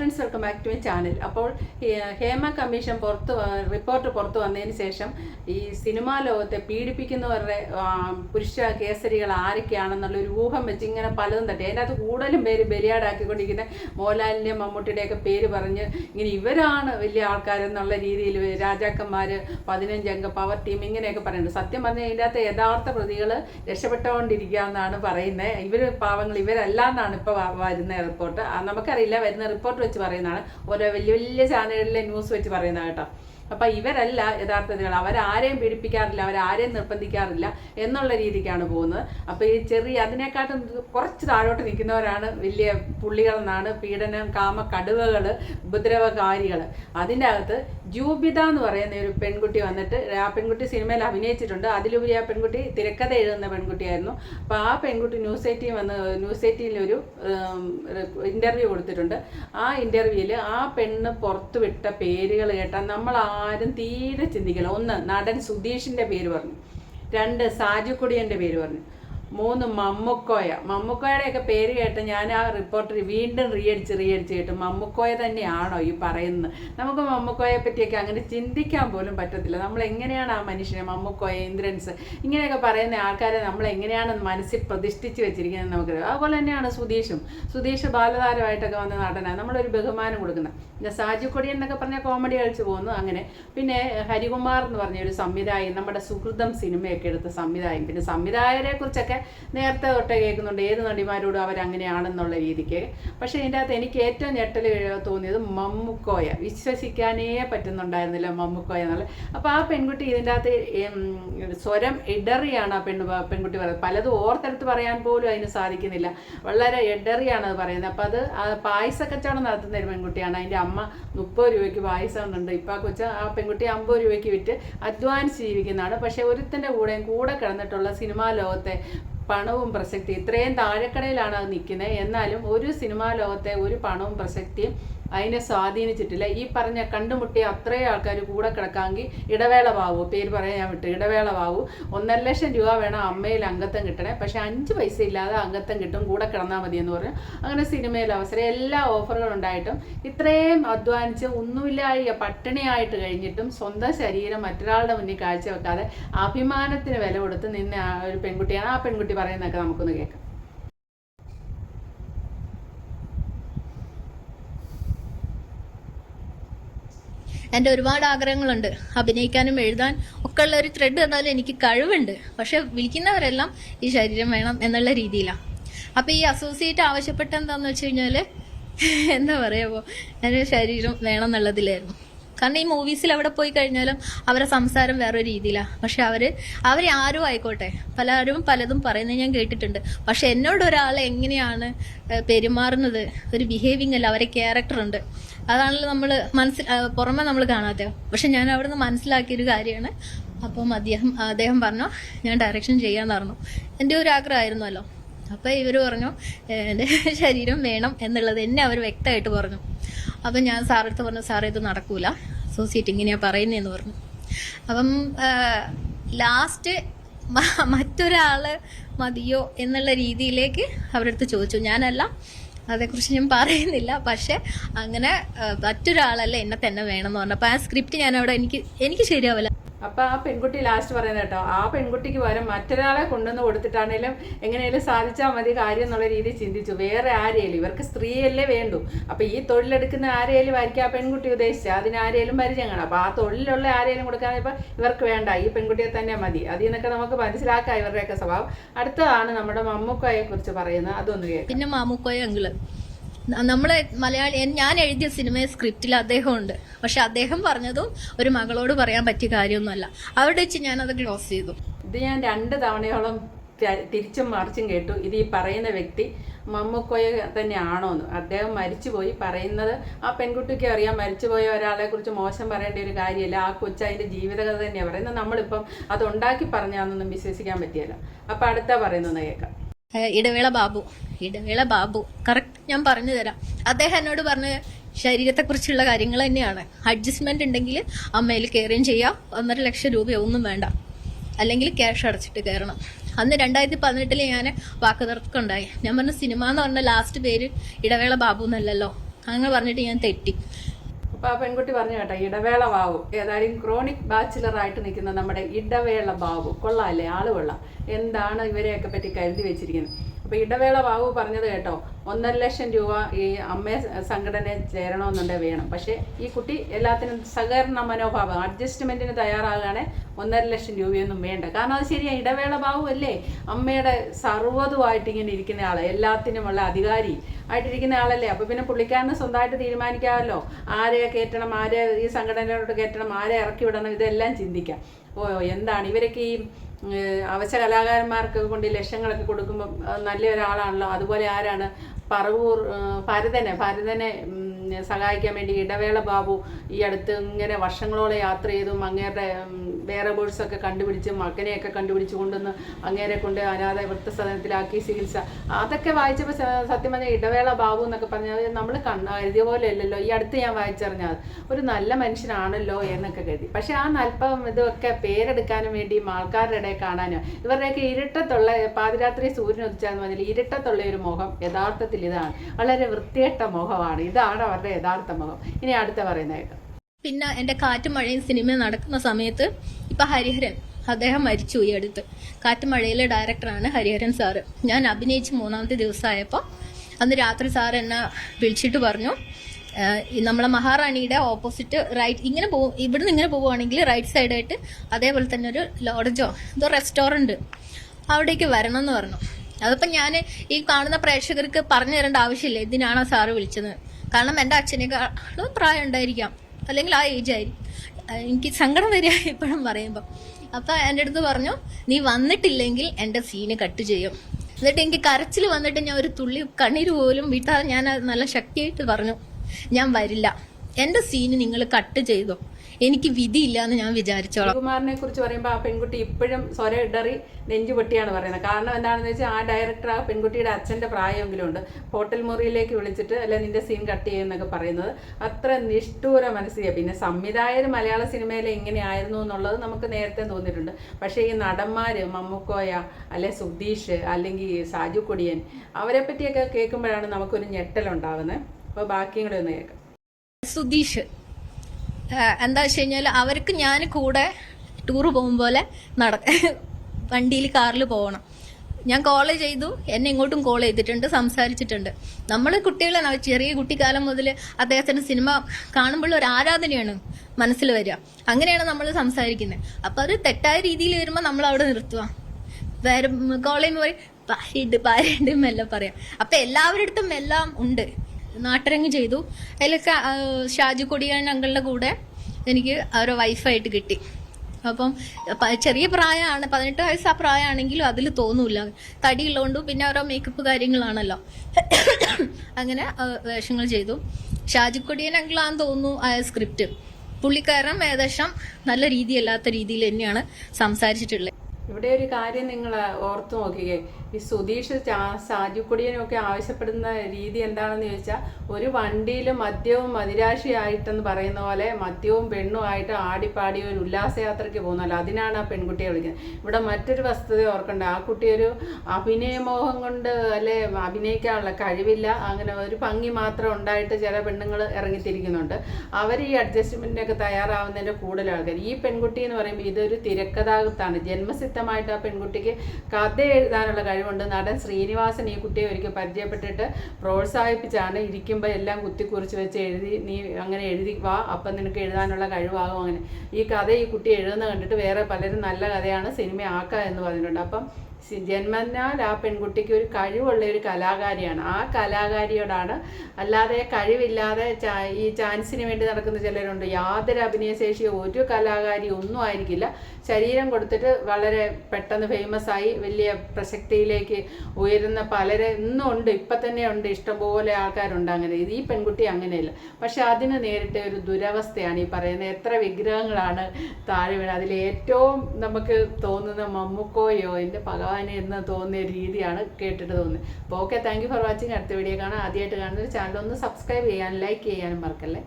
Friends welcome back to my channel അപ്പോൾ Hema commission പുറത്ത് report പുറത്ത് വന്നതിന് ശേഷം ഈ സിനിമാ ലോകത്തെ പീഡിപ്പിക്കുന്നവരുടെ പുരുഷ കേസരികൾ ആരൊക്കെയാണെന്നുള്ള ഒരു ഊഹം വെച്ച് ഇങ്ങനെ പലതും തട്ടി. അതിന്റെ അകത്ത് കൂടുതലും പേര് ബലിയാടാക്കിക്കൊണ്ടിരിക്കുന്ന മോഹൻലാലിന്റെയും മമ്മൂട്ടിയുടെയൊക്കെ പേര് പറഞ്ഞ് ഇങ്ങനെ ഇവരാണ് വലിയ ആൾക്കാരെന്നുള്ള രീതിയിൽ രാജാക്കന്മാർ പതിനഞ്ചംഗ പവർ ടീം ഇങ്ങനെയൊക്കെ പറയുന്നുണ്ട്. സത്യം പറഞ്ഞാൽ ഇതിന്റെ അകത്ത് യഥാർത്ഥ പ്രതികൾ രക്ഷപ്പെട്ടുകൊണ്ടിരിക്കുക എന്നാണ് പറയുന്നത്. ഇവർ പാവങ്ങൾ ഇവരല്ല എന്നാണ് ഇപ്പോൾ വരുന്ന റിപ്പോർട്ട് നമുക്കറിയില്ല വരുന്ന റിപ്പോർട്ട് വെച്ച് പറയുന്നതാണ്. ഓരോ വലിയ വലിയ ചാനലുകളിലെ ന്യൂസ് വെച്ച് പറയുന്നതാണ് കേട്ടോ. അപ്പം ഇവരല്ല യഥാർത്ഥത്തിൽ അവരാരെയും പീഡിപ്പിക്കാറില്ല അവരാരെയും നിർബന്ധിക്കാറില്ല എന്നുള്ള രീതിക്കാണ് പോകുന്നത്. അപ്പോൾ ഈ ചെറിയ അതിനെക്കാട്ടും കുറച്ച് താഴോട്ട് നിൽക്കുന്നവരാണ് വലിയ പുള്ളികളെന്നാണ് പീഡനം കാമ കടുവകൾ ഉപദ്രവകാരികൾ. അതിന്റെ അകത്ത് ജൂബിത എന്ന് പറയുന്ന ഒരു പെൺകുട്ടി വന്നിട്ട് ആ പെൺകുട്ടി സിനിമയിൽ അഭിനയിച്ചിട്ടുണ്ട്. അതിലുപരി ആ പെൺകുട്ടി തിരക്കഥ എഴുതുന്ന പെൺകുട്ടിയായിരുന്നു. അപ്പോൾ ആ പെൺകുട്ടി ന്യൂസ് എയ്റ്റീൻ വന്ന് ന്യൂസ് എയ്റ്റീനിൽ ഒരു ഇന്റർവ്യൂ കൊടുത്തിട്ടുണ്ട്. ആ ഇന്റർവ്യൂവിൽ ആ പെണ്ണ് പുറത്തുവിട്ട പേരുകൾ കേട്ടാൽ നമ്മൾ ആരും തീരെ ചിന്തിക്കില്ല. ഒന്ന് നടൻ സുധീഷിന്റെ പേര് പറഞ്ഞു. രണ്ട് സാജു കുടിയന്റെ പേര് പറഞ്ഞു. മൂന്ന് മമ്മുക്കോയ. മമ്മുക്കോയുടെയൊക്കെ പേര് കേട്ട് ഞാൻ ആ റിപ്പോർട്ട് വീണ്ടും റീയടിച്ച് റീയടിച്ച് കേട്ടു മമ്മുക്കോയ തന്നെയാണോ ഈ പറയുന്നത്. നമുക്ക് മമ്മുക്കോയെ പറ്റിയൊക്കെ അങ്ങനെ ചിന്തിക്കാൻ പോലും പറ്റത്തില്ല. നമ്മൾ എങ്ങനെയാണ് ആ മനുഷ്യനെ മമ്മുക്കോയ ഇന്ദ്രൻസ് ഇങ്ങനെയൊക്കെ പറയുന്ന ആൾക്കാരെ നമ്മൾ എങ്ങനെയാണ് മനസ്സിൽ പ്രതിഷ്ഠിച്ച് വെച്ചിരിക്കുന്നത് നമുക്ക് അതുപോലെ തന്നെയാണ് സുധീഷും. സുധീഷ് ബാലതാരമായിട്ടൊക്കെ വന്ന നടനാണ്. നമ്മളൊരു ബഹുമാനം കൊടുക്കുന്നത് പിന്നെ സാജു കൊടിയൻ എന്നൊക്കെ പറഞ്ഞാൽ കോമഡി കളിച്ച് പോകുന്നു അങ്ങനെ. പിന്നെ ഹരികുമാർ എന്ന് പറഞ്ഞ ഒരു സംവിധായകൻ നമ്മുടെ സുഹൃതം സിനിമയൊക്കെ എടുത്ത സംവിധായകൻ. പിന്നെ സംവിധായകരെ കുറിച്ചൊക്കെ നേരത്തെ തൊട്ടേ കേൾക്കുന്നുണ്ട് ഏത് നടിമാരോടും അവരങ്ങനെയാണെന്നുള്ള രീതിക്ക്. പക്ഷേ ഇതിന്റെ അകത്ത് എനിക്ക് ഏറ്റവും ഞെട്ടൽ തോന്നിയത് മമ്മുക്കോയ. വിശ്വസിക്കാനേ പറ്റുന്നുണ്ടായിരുന്നില്ല മമ്മുക്കോയ എന്നുള്ളത് അപ്പോൾ ആ പെൺകുട്ടി ഇതിന്റെ അകത്ത് സ്വരം ഇടറിയാണ് ആ പെണ്ണ് പെൺകുട്ടി പറയുന്നത്. പലതും ഓർത്തെടുത്ത് പറയാൻ പോലും അതിന് സാധിക്കുന്നില്ല. വളരെ ഇടറിയാണ് അത് പറയുന്നത്. അപ്പോൾ അത് പായസ കച്ചവടം നടത്തുന്ന ഒരു പെൺകുട്ടിയാണ്. അതിന്റെ അമ്മ മുപ്പത് രൂപയ്ക്ക് പായസം ഉണ്ട്. ഇപ്പം ആ കൊച്ച ആ പെൺകുട്ടി അമ്പത് രൂപയ്ക്ക് വിറ്റ് അധ്വാനിച്ച് ജീവിക്കുന്നതാണ്. പക്ഷേ ഒരുത്തിന്റെ കൂടെയും കൂടെ കിടന്നിട്ടുള്ള സിനിമാ ലോകത്തെ പണവും പ്രസക്തി. ഇത്രയും താഴെക്കടയിലാണ് അത് നിൽക്കുന്നത്. എന്നാലും ഒരു സിനിമാ ലോകത്തെ ഒരു പണവും പ്രസക്തിയും അതിനെ സ്വാധീനിച്ചിട്ടില്ല. ഈ പറഞ്ഞ കണ്ടുമുട്ടിയ അത്രയും ആൾക്കാർ കൂടെ കിടക്കാമെങ്കിൽ ഇടവേള ബാബു പേര് പറയാൻ ഞാൻ വിട്ടു. ഇടവേള ബാബു ഒന്നര ലക്ഷം രൂപ വേണം അമ്മയിൽ അംഗത്വം കിട്ടണേ. പക്ഷേ അഞ്ച് പൈസ ഇല്ലാതെ അംഗത്വം കിട്ടും. കൂടെ കിടന്നാൽ മതി എന്ന് പറഞ്ഞു. അങ്ങനെ സിനിമയിൽ അവസരം എല്ലാ ഓഫറുകളും ഉണ്ടായിട്ടും ഇത്രയും അധ്വാനിച്ച് ഒന്നുമില്ലായ പട്ടിണിയായിട്ട് കഴിഞ്ഞിട്ടും സ്വന്തം ശരീരം മറ്റൊരാളുടെ മുന്നിൽ കാഴ്ചവെക്കാതെ അഭിമാനത്തിന് വില കൊടുത്ത് നിന്ന ഒരു പെൺകുട്ടിയാണ് ആ പെൺകുട്ടി പറയുന്നതൊക്കെ നമുക്കൊന്ന് കേൾക്കാം. എന്റെ ഒരുപാട് ആഗ്രഹങ്ങളുണ്ട്. അഭിനയിക്കാനും എഴുതാൻ ഒക്കെ ഉള്ള ഒരു ത്രെഡ് എന്നാലും എനിക്ക് കഴിവുണ്ട്. പക്ഷെ വിളിക്കുന്നവരെല്ലാം ഈ ശരീരം വേണം എന്നുള്ള രീതിയിലാണ് അപ്പം ഈ അസോസിയേറ്റ് ആവശ്യപ്പെട്ട എന്താന്ന് വെച്ച് കഴിഞ്ഞാൽ എന്താ പറയുമ്പോൾ എന്റെ ശരീരം വേണം എന്നുള്ളതിലായിരുന്നു. കാരണം ഈ മൂവീസിൽ അവിടെ പോയി കഴിഞ്ഞാലും അവരെ സംസാരം വേറൊരു രീതിയിലാണ് പക്ഷെ അവർ അവർ ആരും ആയിക്കോട്ടെ പലരും പലതും പറയുന്നത് ഞാൻ കേട്ടിട്ടുണ്ട്. പക്ഷെ എന്നോട് ഒരാൾ എങ്ങനെയാണ് പെരുമാറുന്നത് ഒരു ബിഹേവിങ് അല്ല അവരെ ക്യാരക്ടർ ഉണ്ട്. അതാണല്ലോ നമ്മൾ മനസ്സിൽ പുറമെ നമ്മൾ കാണാത്ത പക്ഷെ ഞാൻ അവിടുന്ന് മനസ്സിലാക്കിയൊരു കാര്യമാണ്. അപ്പം അദ്ദേഹം അദ്ദേഹം പറഞ്ഞു ഞാൻ ഡയറക്ഷൻ ചെയ്യാന്ന് പറഞ്ഞു. എന്റെ ഒരു ആഗ്രഹമായിരുന്നല്ലോ. അപ്പോൾ ഇവർ പറഞ്ഞു "ഏഹ്, എന്റെ ശരീരം വേണം എന്നുള്ളത് എന്നെ അവർ വ്യക്തമായിട്ട് പറഞ്ഞു. അപ്പം ഞാൻ സാറെടുത്ത് പറഞ്ഞു സാറേ ഇത് നടക്കൂല. അസോസിയേറ്റ് ഇങ്ങനെയാണ് പറയുന്നതെന്ന് പറഞ്ഞു. അപ്പം ലാസ്റ്റ് മറ്റൊരാൾ മതിയോ എന്നുള്ള രീതിയിലേക്ക് അവരുടെ അടുത്ത് ചോദിച്ചു. ഞാനല്ല അതേക്കുറിച്ച് ഞാൻ പറയുന്നില്ല. പക്ഷെ അങ്ങനെ മറ്റൊരാളല്ല എന്നെ തന്നെ വേണം എന്ന് പറഞ്ഞു. അപ്പോൾ ആ സ്ക്രിപ്റ്റ് ഞാൻ അവിടെ എനിക്ക് എനിക്ക് ശരിയാവില്ല. അപ്പൊ ആ പെൺകുട്ടി ലാസ്റ്റ് പറയുന്നത് കേട്ടോ ആ പെൺകുട്ടിക്ക് പകരം മറ്റൊരാളെ കൊണ്ടുവന്ന് കൊടുത്തിട്ടാണേലും എങ്ങനെയാലും സാധിച്ചാൽ മതി കാര്യം എന്നുള്ള രീതിയിൽ ചിന്തിച്ചു. വേറെ ആരെയും ഇവർക്ക് സ്ത്രീയല്ലേ വേണ്ടു. അപ്പൊ ഈ തൊഴിലെടുക്കുന്ന ആരെയും ആയിരിക്കും ആ പെൺകുട്ടി ഉദ്ദേശിച്ചത്. അതിന് ആരെയും പരിചയം കാണാം അപ്പൊ ആ തൊഴിലുള്ള ആരെയും കൊടുക്കാൻ ഇപ്പൊ ഇവർക്ക് വേണ്ട. ഈ പെൺകുട്ടിയെ തന്നെ മതി. അതിൽ നിന്നൊക്കെ നമുക്ക് മനസ്സിലാക്കാം ഇവരുടെയൊക്കെ സ്വഭാവം. അടുത്തതാണ് നമ്മുടെ മമ്മൂക്കോയെ കുറിച്ച് പറയുന്നത്. അതൊന്ന് കേൾക്കാം. പിന്നെ മാമുക്കോയ അങ്കിൾ. നമ്മളെ മലയാളി ഞാൻ എഴുതിയ സിനിമയെ സ്ക്രിപ്റ്റിൽ അദ്ദേഹം ഉണ്ട് പക്ഷെ അദ്ദേഹം പറഞ്ഞതും ഒരു മകളോട് പറയാൻ പറ്റിയ കാര്യമൊന്നുമല്ല. അവിടെ വെച്ച് അത് ക്ലോസ് ചെയ്തു. ഇത് ഞാൻ രണ്ട് തവണയോളം തിരിച്ചും മറിച്ചും കേട്ടു. ഇത് ഈ പറയുന്ന വ്യക്തി മമ്മൂക്കോയ തന്നെയാണോന്ന്. അദ്ദേഹം മരിച്ചുപോയി. പറയുന്നത് ആ പെൺകുട്ടിക്ക് അറിയാം. മരിച്ചുപോയ ഒരാളെ കുറിച്ച് മോശം പറയേണ്ട ഒരു കാര്യമില്ല. ആ കൊച്ചു ജീവിതകഥ തന്നെയാണ് പറയുന്നത്. നമ്മളിപ്പം അത് ഉണ്ടാക്കി പറഞ്ഞാന്നൊന്നും വിശ്വസിക്കാൻ പറ്റിയല്ല. അപ്പം അടുത്ത പറയുന്നത് കേൾക്കാം. ഇടവേള ബാബു. ഇടവേള ബാബു. കറക്റ്റ് ഞാൻ പറഞ്ഞു തരാം. അദ്ദേഹം എന്നോട് പറഞ്ഞ ശരീരത്തെക്കുറിച്ചുള്ള കാര്യങ്ങൾ തന്നെയാണ്. അഡ്ജസ്റ്റ്മെന്റ് ഉണ്ടെങ്കിൽ അമ്മയിൽ കയറുകയും ചെയ്യാം. ഒന്നര ലക്ഷം രൂപയൊന്നും വേണ്ട. അല്ലെങ്കിൽ ക്യാഷ് അടച്ചിട്ട് കയറണം. അന്ന് രണ്ടായിരത്തി പതിനെട്ടിൽ ഞാൻ വാക്കുതർക്കം ഉണ്ടായി ഞാൻ പറഞ്ഞ സിനിമ എന്ന് പറഞ്ഞ ലാസ്റ്റ് പേര് ഇടവേള ബാബു എന്നല്ലല്ലോ. അങ്ങനെ പറഞ്ഞിട്ട് ഞാൻ തെറ്റി. അപ്പൊ ആ പെൺകുട്ടി പറഞ്ഞു കേട്ടോ ഇടവേള ബാബു. ഏതായാലും ക്രോണിക് ബാച്ചിലർ ആയിട്ട് നിൽക്കുന്ന നമ്മുടെ ഇടവേള ബാബു. കൊള്ളാല്ലേ ആൾ കൊള്ളാം. എന്താണ് ഇവരെയൊക്കെ പറ്റി കരുതി വെച്ചിരിക്കുന്നത്? അപ്പൊ ഇടവേള ബാബു പറഞ്ഞത് കേട്ടോ ഒന്നര ലക്ഷം രൂപ ഈ അമ്മയെ സംഘടനയെ ചേരണമെന്നുണ്ടെങ്കിൽ വേണം. പക്ഷേ ഈ കുട്ടി എല്ലാത്തിനും സഹകരണ മനോഭാവം അഡ്ജസ്റ്റ്മെന്റിന് തയ്യാറാകുകയാണെങ്കിൽ ഒന്നര ലക്ഷം രൂപയൊന്നും വേണ്ട. കാരണം അത് ശരിയാ ഇടവേള ബാബു അല്ലേ? അമ്മയുടെ സർവതുമായിട്ട് ഇങ്ങനെ ഇരിക്കുന്ന ആൾ എല്ലാത്തിനുമുള്ള അധികാരി ആയിട്ടിരിക്കുന്ന ആളല്ലേ? അപ്പൊ പിന്നെ പുള്ളിക്കാരന് സ്വന്തമായിട്ട് തീരുമാനിക്കാമല്ലോ. ആരെ കയറ്റണം ആരെ ഈ സംഘടനയിലോട്ട് കയറ്റണം ആരെ ഇറക്കി വിടണം ഇതെല്ലാം ചിന്തിക്കാം. ഓ എന്താണ്? ഇവരൊക്കെ ഈ അവശ കലാകാരന്മാർക്ക് കൊണ്ട് ലക്ഷങ്ങളൊക്കെ കൊടുക്കുമ്പോൾ നല്ല ഒരാളാണല്ലോ അതുപോലെ ആരാണ്? പറവൂർ ഭരതനെ. ഭരതനെ സഹായിക്കാൻ വേണ്ടി ഇടവേള ബാബു ഈ അടുത്ത് ഇങ്ങനെ വർഷങ്ങളോളം യാത്ര ചെയ്തും അങ്ങേരുടെ വേറെ ഒക്കെ കണ്ടുപിടിച്ച് മകനെയൊക്കെ കണ്ടുപിടിച്ച് കൊണ്ടുവന്ന് അങ്ങേരെ കൊണ്ട് അനാഥ വൃത്തസദനത്തിലാക്കി ചികിത്സ. അതൊക്കെ വായിച്ചപ്പോൾ സത്യം പറഞ്ഞാൽ ഇടവേള ബാബു എന്നൊക്കെ പറഞ്ഞാൽ നമ്മൾ കണ്ണ എഴുതിയ പോലെ അല്ലല്ലോ. ഈ അടുത്ത് ഞാൻ വായിച്ചറിഞ്ഞാൽ ഒരു നല്ല മനുഷ്യനാണല്ലോ എന്നൊക്കെ കരുതി. പക്ഷേ ആ നൽപ്പം ഇതൊക്കെ പേരെടുക്കാനും വേണ്ടിയും ആൾക്കാരുടെ കാണാനും ഇവരുടെയൊക്കെ ഇരുട്ടത്തുള്ള പാതിരാത്രി സൂര്യൻ ഉദിച്ചാന്ന് പറഞ്ഞാൽ ഇരുട്ടത്തുള്ള ഒരു മുഖം യഥാർത്ഥത്തിൽ ഇതാണ്. വളരെ വൃത്തികെട്ട മുഖമാണ്. ഇതാണ് അവരുടെ യഥാർത്ഥ മുഖം. ഇനി അടുത്ത പറയുന്നതായിട്ട്. പിന്നെ എന്റെ കാറ്റും മഴയും സിനിമ നടക്കുന്ന സമയത്ത് ഇപ്പം ഹരിഹരൻ അദ്ദേഹം മരിച്ചു ഈ അടുത്ത്. കാറ്റും മഴയിലെ ഡയറക്ടറാണ് ഹരിഹരൻ സാറ്. ഞാൻ അഭിനയിച്ച് മൂന്നാമത്തെ ദിവസമായപ്പോൾ അന്ന് രാത്രി സാർ എന്നെ വിളിച്ചിട്ട് പറഞ്ഞു നമ്മളെ മഹാറാണിയുടെ ഓപ്പോസിറ്റ് റൈറ്റ് ഇങ്ങനെ പോകും ഇവിടുന്ന് ഇങ്ങനെ പോവുകയാണെങ്കിൽ റൈറ്റ് സൈഡായിട്ട് അതേപോലെ തന്നെ ഒരു ലോഡ്ജോ എന്തോ റെസ്റ്റോറന്റ് അവിടേക്ക് വരണം എന്ന് പറഞ്ഞു. അതിപ്പോൾ ഞാൻ ഈ കാണുന്ന പ്രേക്ഷകർക്ക് പറഞ്ഞു തരേണ്ട ആവശ്യമില്ല എന്തിനാണോ സാറ് വിളിച്ചത്? കാരണം എന്റെ അച്ഛനേക്കാളും പ്രായം ഉണ്ടായിരിക്കാം. അല്ലെങ്കിൽ ആ ഏജ് ആയിരിക്കും. എനിക്ക് സങ്കടം വരിക ഇപ്പോഴും പറയുമ്പോൾ അപ്പോൾ എന്റെ അടുത്ത് പറഞ്ഞു നീ വന്നിട്ടില്ലെങ്കിൽ എന്റെ സീന് കട്ട് ചെയ്യും. എന്നിട്ട് എനിക്ക് കരച്ചിൽ വന്നിട്ട് ഞാൻ ഒരു തുള്ളി കണ്ണീര് പോലും വീട്ടാതെ ഞാൻ നല്ല ശക്തിയായിട്ട് പറഞ്ഞു. ഞാൻ വരില്ല. എന്റെ സീന് നിങ്ങൾ കട്ട് ചെയ്തോ? എനിക്ക് വിധിയില്ല എന്ന് ഞാൻ വിചാരിച്ചോളാം. കുമാറിനെ കുറിച്ച് പറയുമ്പോൾ ആ പെൺകുട്ടി ഇപ്പോഴും സ്വര ഇടറി നെഞ്ചു പൊട്ടിയാണ് പറയുന്നത്. കാരണം എന്താണെന്ന് വെച്ചാൽ ആ ഡയറക്ടർ ആ പെൺകുട്ടിയുടെ അച്ഛന്റെ പ്രായമെങ്കിലും ഉണ്ട്. ഹോട്ടൽ മുറിയിലേക്ക് വിളിച്ചിട്ട് അല്ലെ നിന്റെ സീൻ കട്ട് ചെയ്യുന്നൊക്കെ പറയുന്നത് അത്ര നിഷ്ഠൂര മനസ്സിയ പിന്നെ സംവിധായകർ മലയാള സിനിമയിൽ എങ്ങനെയായിരുന്നു എന്നുള്ളത് നമുക്ക് നേരത്തെ തോന്നിയിട്ടുണ്ട്. പക്ഷേ ഈ നടന്മാര് മമ്മൂക്കോയ അല്ലെ സുധീഷ് അല്ലെങ്കിൽ സാജു കൊടിയൻ അവരെ പറ്റിയൊക്കെ കേൾക്കുമ്പോഴാണ് നമുക്കൊരു ഞെട്ടലുണ്ടാകുന്നത് അപ്പോൾ ബാക്കിയും കൂടെ ഒന്ന് കേൾക്കാം. സുധീഷ്. എന്താ വെച്ച് കഴിഞ്ഞാൽ അവർക്ക് ഞാൻ കൂടെ ടൂർ പോകും പോലെ നട വണ്ടിയിൽ കാറിൽ പോകണം ഞാൻ കോൾ ചെയ്തു. എന്നെ ഇങ്ങോട്ടും കോൾ ചെയ്തിട്ടുണ്ട് സംസാരിച്ചിട്ടുണ്ട്. നമ്മൾ കുട്ടികളാണ് ചെറിയ കുട്ടിക്കാലം മുതൽ അദ്ദേഹത്തിന്റെ സിനിമ കാണുമ്പോൾ ഒരു ആരാധനയാണ് മനസ്സിൽ വരിക. അങ്ങനെയാണ് നമ്മൾ സംസാരിക്കുന്നത് അപ്പോൾ അത് തെറ്റായ രീതിയിൽ വരുമ്പോൾ നമ്മൾ അവിടെ നിർത്തുക വേറെ കോൾ ചെയ്യുമ്പോൾ പറയും പാരിയുണ്ട് മെല്ലെ പറയാം. അപ്പം എല്ലാവരുടെ അടുത്തും എല്ലാം ഉണ്ട്. നാട്ടരങ്ങ് ചെയ്തു. അതിലൊക്കെ ഷാജി കൊടിയാൻ അങ്കളുടെ കൂടെ എനിക്ക് അവരെ വൈഫായിട്ട് കിട്ടി. അപ്പം ചെറിയ പ്രായമാണ്. പതിനെട്ട് വയസ്സ് ആ പ്രായമാണെങ്കിലും അതിൽ തോന്നൂല. തടിയുള്ളതുകൊണ്ട് പിന്നെ ഓരോ മേക്കപ്പ് കാര്യങ്ങളാണല്ലോ. അങ്ങനെ വേഷങ്ങൾ ചെയ്തു. ഷാജിക്കൊടിയൻ അങ്കിളാന്ന് തോന്നുന്നു ആ സ്ക്രിപ്റ്റ് പുള്ളിക്കാരൻ ഏകദേശം നല്ല രീതിയല്ലാത്ത രീതിയിൽ തന്നെയാണ് സംസാരിച്ചിട്ടുള്ളത്. ഇവിടെ ഒരു കാര്യം നിങ്ങൾ ഓർത്തു നോക്കിക്കേ. ഈ സുധീഷ് ഒക്കെ ആവശ്യപ്പെടുന്ന രീതി എന്താണെന്ന് ചോദിച്ചാൽ ഒരു വണ്ടിയിൽ മദ്യവും മദിരാശിയായിട്ടെന്ന് പറയുന്ന പോലെ മദ്യവും പെണ്ണും ആയിട്ട് ആടിപ്പാടി ഒരു ഉല്ലാസയാത്രയ്ക്ക് പോകുന്നല്ലോ അതിനാണ് ആ പെൺകുട്ടിയെ വിളിക്കുന്നത്. ഇവിടെ മറ്റൊരു വസ്തുത ഓർക്കേണ്ട. ആ കുട്ടി ഒരു അഭിനയമോഹം കൊണ്ട് അല്ലെ അഭിനയിക്കാനുള്ള കഴിവില്ല. അങ്ങനെ ഒരു ഭംഗി മാത്രം ഉണ്ടായിട്ട് ചില പെണ്ണുങ്ങൾ ഇറങ്ങിത്തിരിക്കുന്നുണ്ട്. അവർ ഈ അഡ്ജസ്റ്റ്മെന്റിനൊക്കെ തയ്യാറാവുന്നതിന്റെ കൂടുതൽ ആൾക്കാർ ഈ പെൺകുട്ടി എന്ന് പറയുമ്പോൾ ഇതൊരു തിരക്കഥാകൃത്താണ്. ജന്മസിദ്ധമായിട്ട് ആ പെൺകുട്ടിക്ക് കഥ എഴുതാനുള്ള കഴിവുണ്ട്. നടൻ ശ്രീനിവാസൻ ഈ കുട്ടിയെ ഒരിക്കൽ പരിചയപ്പെട്ടിട്ട് പ്രോത്സാഹിപ്പിച്ചാണ് ഇരിക്കുമ്പോൾ എല്ലാം കുത്തിക്കുറിച്ച് വെച്ച് എഴുതി നീ അങ്ങനെ എഴുതി വാ അപ്പം നിനക്ക് എഴുതാനുള്ള കഴിവാകും. അങ്ങനെ. ഈ കഥ ഈ കുട്ടി എഴുതുന്ന കണ്ടിട്ട് വേറെ പലരും നല്ല കഥയാണ് സിനിമ ആക്കുക എന്ന് പറഞ്ഞിട്ടുണ്ട്. അപ്പം ജന്മനാൽ ആ പെൺകുട്ടിക്ക് ഒരു കഴിവുള്ള ഒരു കലാകാരിയാണ്. ആ കലാകാരിയോടാണ് അല്ലാതെ കഴിവില്ലാതെ ഈ ചാൻസിന് വേണ്ടി നടക്കുന്ന ചിലരുണ്ട്. യാതൊരു അഭിനയശേഷിയോ ഒരു കലാകാരി ഒന്നും ആയിരിക്കില്ല. ശരീരം കൊടുത്തിട്ട് വളരെ പെട്ടെന്ന് ഫേമസ് ആയി വലിയ പ്രസക്തിയിലേക്ക് ഉയരുന്ന പലരെ ഇന്നും ഉണ്ട്. ഇപ്പം തന്നെ ഉണ്ട്. ഇഷ്ടംപോലെ ആൾക്കാരുണ്ട് അങ്ങനെ. ഈ പെൺകുട്ടി അങ്ങനെയല്ല. പക്ഷെ അതിന് നേരിട്ട ഒരു ദുരവസ്ഥയാണ് ഈ പറയുന്നത് എത്ര വിഗ്രഹങ്ങളാണ് താഴെ വീണത് അതിൽ ഏറ്റവും നമുക്ക് തോന്നുന്ന മമ്മുക്കോയോ എന്റെ ഭഗവാനെ എന്ന് തോന്നിയ രീതിയാണ് കേട്ടിട്ട് തോന്നുന്നത് അപ്പോൾ okay thank you for watching അടുത്ത വീഡിയോ കാണാം. ആദ്യമായിട്ട് കാണുന്ന ചാനൽ ഒന്ന് സബ്സ്ക്രൈബ് ചെയ്യാനും ലൈക്ക് ചെയ്യാനും മറക്കല്ലേ?